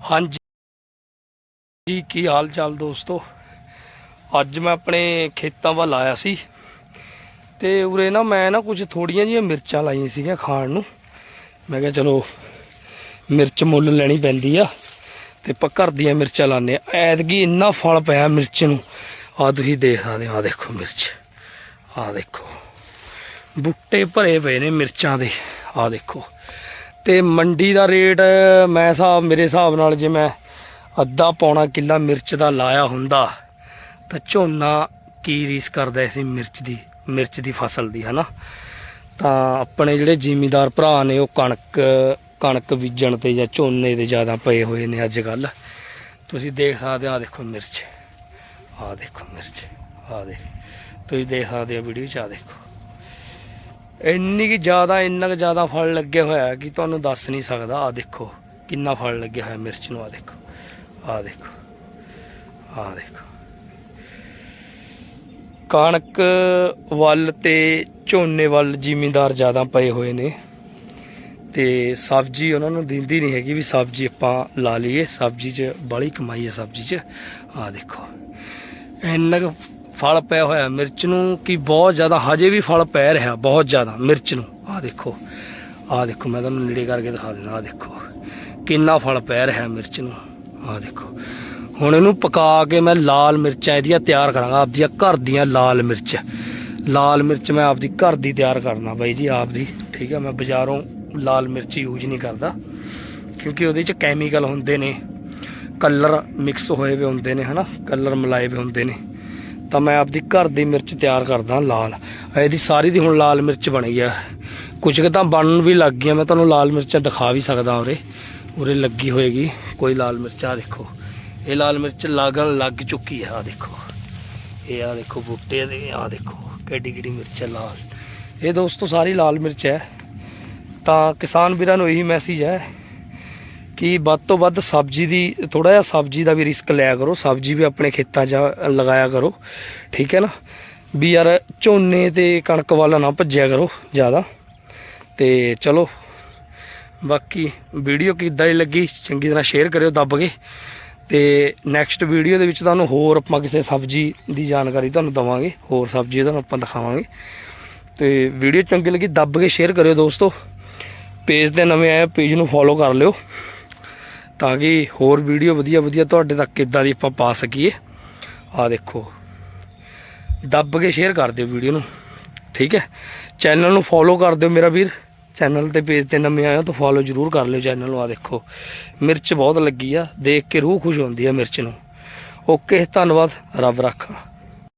ਹਾਂਜੀ। ਜੀ, ਕੀ ਹਾਲ ਚਾਲ ਦੋਸਤੋ? ਅੱਜ ਮੈਂ ਆਪਣੇ ਖੇਤਾਂ ਵੱਲ ਆਇਆ ਸੀ ਤੇ ਉਰੇ ਨਾ ਮੈਂ ਨਾ ਕੁਝ ਥੋੜੀਆਂ ਜਿਹੀਆਂ ਮਿਰਚਾਂ ਲਾਈਆਂ ਸੀਗੀਆਂ ਖਾਣ ਨੂੰ। ਮੈਂ ਕਿਹਾ ਚਲੋ, ਮਿਰਚ ਮੁੱਲ ਲੈਣੀ ਪੈਂਦੀ ਆ ਤੇ ਆਪਾਂ ਘਰ ਦੀਆਂ ਮਿਰਚਾਂ ਲਾਉਂਦੇ ਆ। ਐਤਕੀ ਇੰਨਾ ਫਲ ਪਿਆ ਮਿਰਚ ਨੂੰ। ਆ ਤੁਸੀਂ ਦੇਖ ਸਕਦੇ ਹੋ, ਆ ਦੇਖੋ ਮਿਰਚ। ਆ ਦੇਖੋ। ਬੁੱਟੇ ਭਰੇ ਪਏ ਨੇ ਮਿਰਚਾਂ ਦੇ। ਆ ਦੇਖੋ। ਤੇ ਮੰਡੀ ਦਾ ਰੇਟ ਮੈਂ ਹਿਸਾਬ, ਮੇਰੇ ਹਿਸਾਬ ਨਾਲ ਜੇ ਮੈਂ ਅੱਧਾ ਪੌਣਾ ਕਿੱਲਾ ਮਿਰਚ ਦਾ ਲਾਇਆ ਹੁੰਦਾ, ਤਾਂ ਝੋਨਾ ਕੀ ਰੀਸ ਕਰਦਾ ਸੀ ਮਿਰਚ ਦੀ ਮਿਰਚ ਦੀ ਫਸਲ ਦੀ, ਹਨਾ? ਤਾਂ ਆਪਣੇ ਜਿਹੜੇ ਜ਼ਿਮੀਦਾਰ ਭਰਾ ਨੇ, ਉਹ ਕਣਕ ਕਣਕ ਬੀਜਣ ਤੇ ਜਾਂ ਝੋਨੇ ਦੇ ਜ਼ਿਆਦਾ ਪਏ ਹੋਏ ਨੇ ਅੱਜ ਕੱਲ ਤੁਸੀਂ ਦੇਖ ਸਕਦੇ ਹੋ ਆ ਦੇਖੋ ਮਿਰਚ ਆ ਦੇਖੋ ਮਿਰਚ ਆ ਦੇਖ, ਤੁਸੀਂ ਦੇਖ ਸਕਦੇ ਹੋ ਵੀਡੀਓ 'ਚ ਆ ਦੇਖੋ। ਇੰਨੀ ਕਿ ਜ਼ਿਆਦਾ, ਇੰਨਾ ਕਿ ਜ਼ਿਆਦਾ ਫਲ ਲੱਗਿਆ ਹੋਇਆ ਕਿ ਤੁਹਾਨੂੰ ਦੱਸ ਨਹੀਂ ਸਕਦਾ। ਆ ਦੇਖੋ, ਕਿੰਨਾ ਫਲ ਲੱਗਿਆ ਹੋਇਆ ਮਿਰਚ ਨੂੰ ਆ ਦੇਖੋ ਆ ਦੇਖੋ ਆ ਦੇਖੋ। ਕਣਕ ਵੱਲ ਤੇ ਝੋਨੇ ਵੱਲ ਜ਼ਿਮੀਂਦਾਰ ਜ਼ਿਆਦਾ ਪਏ ਹੋਏ ਨੇ ਤੇ ਸਬਜ਼ੀ ਉਹਨਾਂ ਨੂੰ ਦਿੰਦੀ ਨਹੀਂ ਹੈਗੀ ਵੀ ਸਬਜ਼ੀ ਆਪਾਂ ਲਾ ਲਈਏ। ਸਬਜ਼ੀ 'ਚ ਬੜੀ ਕਮਾਈ ਹੈ ਸਬਜ਼ੀ 'ਚ। ਆ ਦੇਖੋ, ਇੰਨਾ ਕੁ ਫਲ ਪਿਆ ਹੋਇਆ ਮਿਰਚ ਨੂੰ ਕਿ ਬਹੁਤ ਜ਼ਿਆਦਾ, ਹਜੇ ਵੀ ਫਲ ਪੈ ਰਿਹਾ, ਬਹੁਤ ਜ਼ਿਆਦਾ, ਮਿਰਚ ਨੂੰ। ਆਹ ਦੇਖੋ ਆਹ ਦੇਖੋ, ਮੈਂ ਤੁਹਾਨੂੰ ਨੇੜੇ ਕਰਕੇ ਦਿਖਾ ਦਿੰਦਾ, ਆਹ ਦੇਖੋ। ਕਿੰਨਾ ਫਲ ਪੈ ਰਿਹਾ ਮਿਰਚ ਨੂੰ। ਆਹ ਦੇਖੋ। ਹੁਣ ਇਹਨੂੰ ਪਕਾ ਕੇ ਮੈਂ ਲਾਲ ਮਿਰਚਾਂ ਇਹਦੀਆਂ ਤਿਆਰ ਕਰਾਂਗਾ, ਆਪਦੀਆਂ ਘਰ ਦੀਆਂ ਲਾਲ ਮਿਰਚ। ਲਾਲ ਮਿਰਚ ਮੈਂ ਆਪਦੀ ਘਰ ਦੀ ਤਿਆਰ ਕਰਨਾ ਬਾਈ ਜੀ, ਆਪਦੀ। ਠੀਕ ਹੈ, ਮੈਂ ਬਾਜ਼ਾਰੋਂ ਲਾਲ ਮਿਰਚ ਯੂਜ਼ ਨਹੀਂ ਕਰਦਾ, ਕਿਉਂਕਿ ਉਹਦੇ 'ਚ ਕੈਮੀਕਲ ਹੁੰਦੇ ਨੇ। ਕਲਰ ਮਿਕਸ ਹੋਏ ਵੇ ਹੁੰਦੇ ਨੇ, ਹਨਾ? ਕਲਰ ਮਿਲਾਏ ਵੇ ਹੁੰਦੇ ਨੇ। ਤਾਂ ਮੈਂ ਆਪਦੀ ਘਰ ਦੀ ਮਿਰਚ ਤਿਆਰ ਕਰਦਾ, ਲਾਲ। ਇਹਦੀ ਸਾਰੀ ਦੀ ਹੁਣ ਲਾਲ ਮਿਰਚ ਬਣ ਗਈ ਆ। ਕੁਝ ਕੁ ਤਾਂ ਬਣਨ ਵੀ ਲੱਗ ਗਈਆਂ, ਮੈਂ ਤੁਹਾਨੂੰ ਲਾਲ ਮਿਰਚਾਂ ਦਿਖਾ ਵੀ ਸਕਦਾ ਉਰੇ। ਉਰੇ ਲੱਗੀ ਹੋਏਗੀ, ਕੋਈ ਲਾਲ ਮਿਰਚ ਆ ਦੇਖੋ। ਇਹ ਲਾਲ ਮਿਰਚ ਲੱਗਣ ਲੱਗ ਚੁੱਕੀ ਹੈ ਆ ਦੇਖੋ। ਇਹ ਆ ਦੇਖੋ ਬੂਟੇ ਦੇ ਆ ਦੇਖੋ ਕਿੱਡੀ ਕਿੱਡੀ ਮਿਰਚ ਹੈ ਲਾਲ। ਇਹ ਦੋਸਤੋ ਸਾਰੀ ਲਾਲ ਮਿਰਚ ਹੈ। ਤਾਂ ਕਿਸਾਨ ਵੀਰਾਂ ਨੂੰ ਇਹੀ ਮੈਸੇਜ ਹੈ ਕਿ ਵੱਧ ਤੋਂ ਵੱਧ ਸਬਜ਼ੀ ਦੀ ਥੋੜਾ ਜਿਹਾ ਸਬਜ਼ੀ ਦਾ ਵੀ ਰਿਸਕ ਲਿਆ ਕਰੋ, ਸਬਜ਼ੀ ਵੀ ਆਪਣੇ ਖੇਤਾਂ 'ਚ ਲਗਾਇਆ ਕਰੋ, ਠੀਕ ਹੈ ਨਾ? ਵੀ ਯਾਰ ਝੋਨੇ ਤੇ ਕਣਕ ਵਾਲਾ ਨਾ ਭੱਜਿਆ ਕਰੋ ਜ਼ਿਆਦਾ। ਤੇ ਚਲੋ, ਬਾਕੀ ਵੀਡੀਓ ਕਿੱਦਾਂ ਦੀ ਲੱਗੀ, ਚੰਗੀ ਤਰ੍ਹਾਂ ਸ਼ੇਅਰ ਕਰਿਓ ਦੱਬ ਕੇ। ਤੇ ਨੈਕਸਟ ਵੀਡੀਓ ਦੇ ਵਿੱਚ ਤੁਹਾਨੂੰ ਹੋਰ ਆਪਾਂ ਕਿਸੇ ਸਬਜ਼ੀ ਦੀ ਜਾਣਕਾਰੀ ਤੁਹਾਨੂੰ ਦਵਾਂਗੇ, ਹੋਰ ਸਬਜ਼ੀ ਤੁਹਾਨੂੰ ਆਪਾਂ ਦਿਖਾਵਾਂਗੇ। ਤੇ ਵੀਡੀਓ ਚੰਗੀ ਲੱਗੀ, ਦੱਬ ਕੇ ਸ਼ੇਅਰ ਕਰਿਓ ਦੋਸਤੋ। ਪੇਜ ਤੇ ਨਵੇਂ ਆਏ ਪੇਜ ਨੂੰ ਫੋਲੋ ਕਰ ਲਿਓ। ਤਾਂ ਕਿ ਹੋਰ ਵੀਡੀਓ ਵਧੀਆ ਵਧੀਆ ਤੁਹਾਡੇ ਤੱਕ ਕਿੱਦਾਂ ਦੀ ਆਪਾਂ ਪਾ ਸਕੀਏ। ਆ ਦੇਖੋ। ਦੱਬ ਕੇ ਸ਼ੇਅਰ ਕਰ ਦਿਓ ਵੀਡੀਓ ਨੂੰ। ਠੀਕ ਹੈ। ਚੈਨਲ ਨੂੰ ਫੋਲੋ ਕਰ ਦਿਓ ਮੇਰਾ ਵੀਰ। ਚੈਨਲ ਤੇ ਪੇਜ ਤੇ ਨਵੇਂ ਆਏ ਤਾਂ ਫੋਲੋ ਜਰੂਰ ਕਰ ਲਿਓ ਚੈਨਲ ਨੂੰ। ਆ ਦੇਖੋ। ਮਿਰਚ ਬਹੁਤ ਲੱਗੀ ਆ। ਦੇਖ ਕੇ ਰੂਹ ਖੁਸ਼ ਹੁੰਦੀ ਆ ਮਿਰਚ ਨੂੰ। ਓਕੇ ਧੰਨਵਾਦ। ਰੱਬ ਰੱਖਾ।